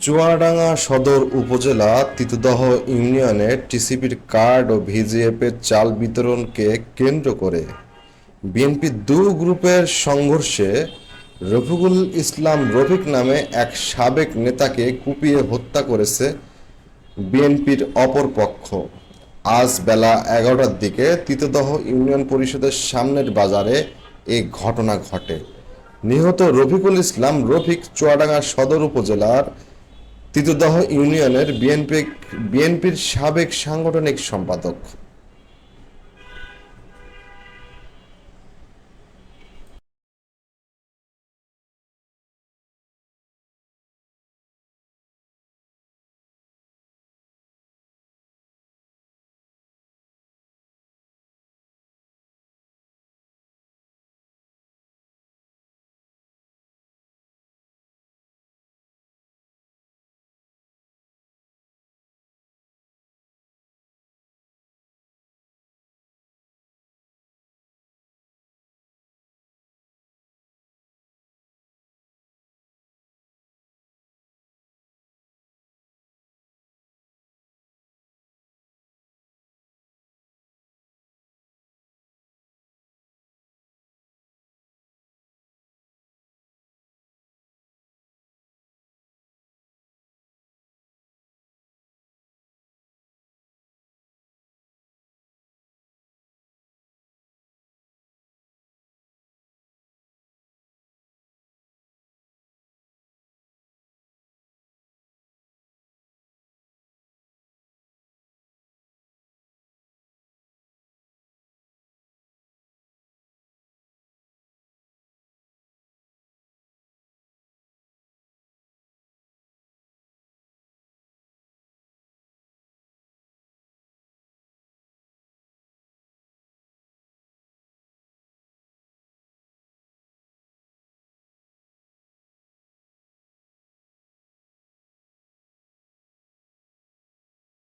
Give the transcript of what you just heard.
চুয়াডাঙ্গা সদর উপজেলা তিতুদহ ইউনিয়নে টিসিবির কার্ড ও ভিজিএফের চাল বিতরণকে কেন্দ্র করে বিএনপি দু গ্রুপের সংঘর্ষে রফিকুল ইসলাম রফিক নামে এক সাবেক নেতাকে কুপিয়ে হত্যা করেছে বিএনপির অপর পক্ষ। আজ বেলা এগারোটার দিকে তিতদহ ইউনিয়ন পরিষদের সামনের বাজারে এই ঘটনা ঘটে। নিহত রফিকুল ইসলাম রফিক চুয়াডাঙ্গা সদর উপজেলার তিতুদহ ইউনিয়নের বিএনপি বিএনপির সাবেক সাংগঠনিক সম্পাদক।